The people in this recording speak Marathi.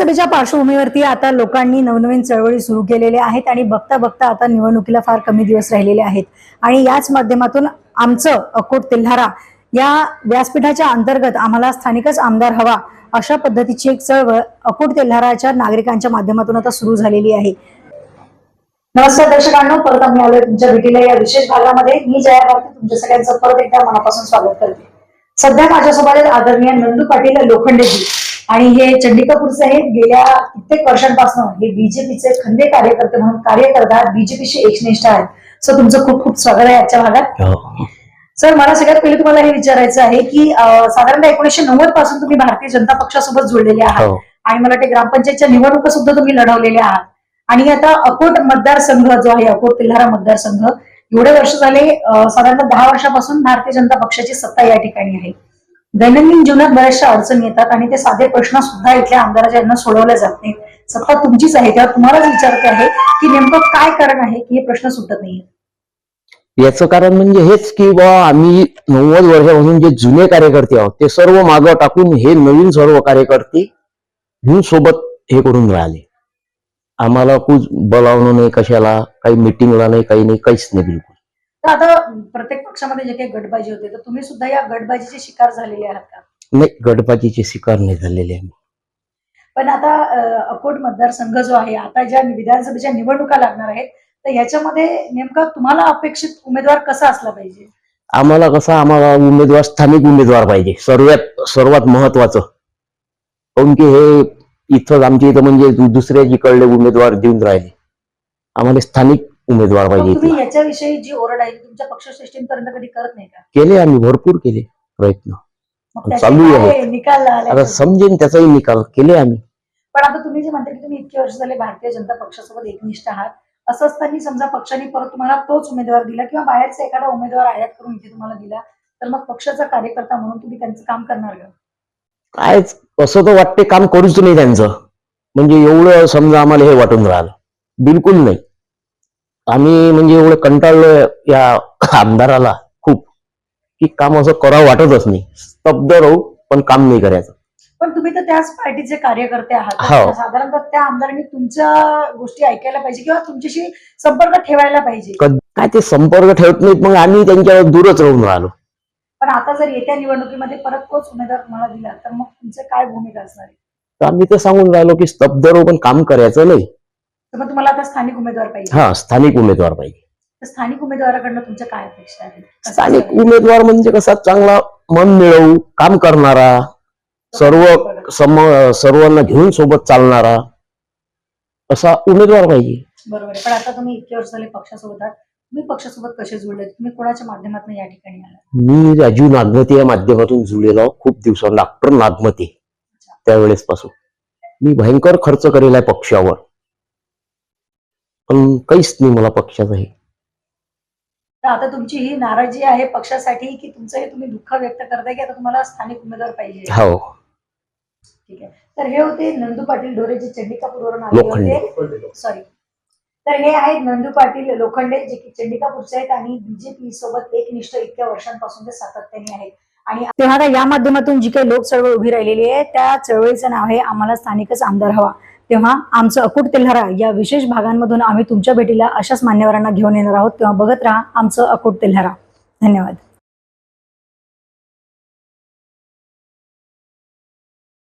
विधानसभेच्या पार्श्वभूमीवरती आता लोकांनी नवनवीन चळवळी सुरू केलेल्या आहेत आणि बघता बघता आता निवडणुकीला फार कमी दिवस राहिलेले आहेत. आणि याच माध्यमातून आमचं अकोट तिल्हारा या व्यासपीठाच्या अंतर्गत आम्हाला स्थानिकच आमदार हवा अशा पद्धतीची एक चळवळ अकोट तेल्हाराच्या नागरिकांच्या माध्यमातून आता सुरू झालेली आहे. नमस्कार दर्शकांनो परत आम्ही आलोय तुमच्या भेटीला. या विशेष भागामध्ये मी जया भारती तुमच्या सगळ्यांचं परत एकदा मनापासून स्वागत करते. सध्या माझ्यासोबत आदरणीय नंदू पाटील लोखंडेजी. आणि हे चंडिकापूरचे आहेत गेल्या कित्येक वर्षांपासून हे बीजेपीचे खंदे कार्यकर्ते म्हणून कार्य करतात बीजेपीशी एकनिष्ठ आहेत. सर तुमचं खूप खूप स्वागत आहे आजच्या भागात. हो. सर मला सगळ्यात पहिले तुम्हाला हे विचारायचं आहे की साधारणतः एकोणीशे नव्वदपासून तुम्ही भारतीय जनता पक्षासोबत जुळलेले आहात. हो. आणि मला वाटते ग्रामपंचायतच्या निवडणुका सुद्धा तुम्ही लढवलेल्या आहात. आणि आता अकोट मतदारसंघ जो आहे अकोट तिल्हारा मतदारसंघ एवढे वर्ष झाले साधारणतः दहा वर्षापासून भारतीय जनता पक्षाची सत्ता या ठिकाणी आहे. दैनंदिन जीवनात बऱ्याचशा अडचणी येतात आणि ते साधे प्रश्न सुद्धा इथल्या आमदाराच्या यांना सोडवले जात नाहीत. सत्ता तुमचीच आहे तेव्हा तुम्हालाच विचारते आहे की नेमकं काय कारण आहे की हे प्रश्न सुटत नाही याचं कारण म्हणजे हेच की बा आम्ही नव्वद वर्षापासून जे जुने कार्यकर्ते आहोत ते सर्व मागं टाकून हे नवीन सर्व कार्यकर्ते घेऊन सोबत हे करून राहिले. आम्हाला कुछ बोलावणं नाही कशाला काही मिटिंगला नाही काही नाही काहीच नाही बिलकुल. तर आता प्रत्येक पक्षामध्ये जे काही गटबाजी होते तर तुम्ही सुद्धा या गटबाजीचे शिकार झालेले आहात का? नाही गडबाजीचे शिकार नाही झालेले आम्ही. पण आता अं, अकोट मतदारसंघ जो आहे आता ज्या विधानसभेच्या निवडणुका लागणार आहेत तर याच्यामध्ये नेमका तुम्हाला अपेक्षित उमेदवार कसा असला पाहिजे? आम्हाला कसं आम्हाला उमेदवार स्थानिक उमेदवार पाहिजे. सर्वात सर्वात महत्वाचं. काऊन की हे इथं आमच्या इथं म्हणजे दु- दुसऱ्या जिकडले उमेदवार देऊन राहिले. आम्हाला स्थानिक उमेदवार पाहिजे तुम्ही इथला. याच्याविषयी जी ओरड आहे ती तुमच्या पक्षश्रेष्ठींपर्यंत कधी करत नाही का? केले आम्ही भरपूर केले प्रयत्न. मग त्याचे चालू काय आहे. निकाल आले आता समजेन त्याचाही निकाल केले आम्ही. पण आता तुम्ही जे म्हणता की तुम्ही इतके वर्ष झाले भारतीय जनता पक्षासोबत एकनिष्ठ आहात. असं असताना समजा पक्षाने परत तुम्हाला तोच उमेदवार दिला किंवा बाहेरचा एखादा उमेदवार आयात करून इथे तुम्हाला दिला तर मग पक्षाचा कार्यकर्ता म्हणून तुम्ही त्यांचं काम करणार का? काय असं तर वाटते काम करूच नाही त्यांचं. म्हणजे एवढं समजा आम्हाला हे वाटून राहिलं. बिलकुल नाही. आम्ही म्हणजे एवढं कंटाळलो या आमदाराला खूप की काम असं करावं वाटतच नाही. स्तब्ध राहू पण काम नाही करायचं. पण तुम्ही तर त्याच पार्टीचे कार्यकर्ते आहात. हो. साधारणतः त्या आमदारांनी तुमच्या गोष्टी ऐकायला पाहिजे किंवा तुमच्याशी संपर्क ठेवायला पाहिजे. कद- काय ते संपर्क ठेवत नाहीत मग आम्ही त्यांच्यावर दूरच राहून राहिलो. पण आता जर येत्या निवडणुकीमध्ये परत तोच उमेदवार तुम्हाला दिला तर मग तुमचं काय भूमिका असणार आहे? तर आम्ही तर सांगून राहिलो की स्तब्ध राहू पण काम करायचं नाही. तर मग तुम्हाला आता स्थानिक उमेदवार पाहिजे. हा स्थानिक उमेदवार पाहिजे. तर स्थानिक उमेदवाराकडनं तुमच्या काय अपेक्षा आहेत? कसं स्थानिक? उमेदवार म्हणजे कसा चांगला मन मिळवू काम करणारा सर्व सम सर्वांना घेऊन सोबत चालणारा असा उमेदवार पाहिजे. बरोबर आहे. पण आता तुम्ही इतके वर्ष झाले पक्षासोबत आहात. तुम्ही पक्षासोबत कसे जुळले? तुम्ही कोणाच्या माध्यमातून या ठिकाणी मी राजू नागमते या माध्यमातून जुळलेलो आहो. खूप दिवसा डॉक्टर नागमते. त्यावेळेस पासून मी भयंकर खर्च करेल आहे पक्षावर. पण काहीच नाही मला पक्षाचं हे. तर आता तुमची ही नाराजी आहे पक्षासाठी की तुमचं हे तुम्ही दुःख व्यक्त करताय की आता तुम्हाला स्थानिक उमेदवार पाहिजे? हो. ठीक आहे. तर हे होते नंदू पाटील ढोरे जे चंडिकापूरवरून आले लोखंडे. होते. सॉरी तर हे आहेत नंदू पाटील लोखंडे जे की चंडिकापूरचे आहेत आणि बीजेपी सोबत एकनिष्ठ इतक्या वर्षांपासून ते सातत्याने आहेत. आणि तेव्हा आता या माध्यमातून जी काही लोक चळवळ उभी राहिलेली आहे त्या चळवळीचं नाव आहे आम्हाला स्थानिकच आमदार हवा. तेव्हा आमचं अकुट तेल्हारा या विशेष भागांमधून आम्ही तुमच्या भेटीला अशाच मान्यवरांना घेऊन येणार आहोत. तेव्हा बघत राहा आमचं अकुट तेल्हारा. धन्यवाद.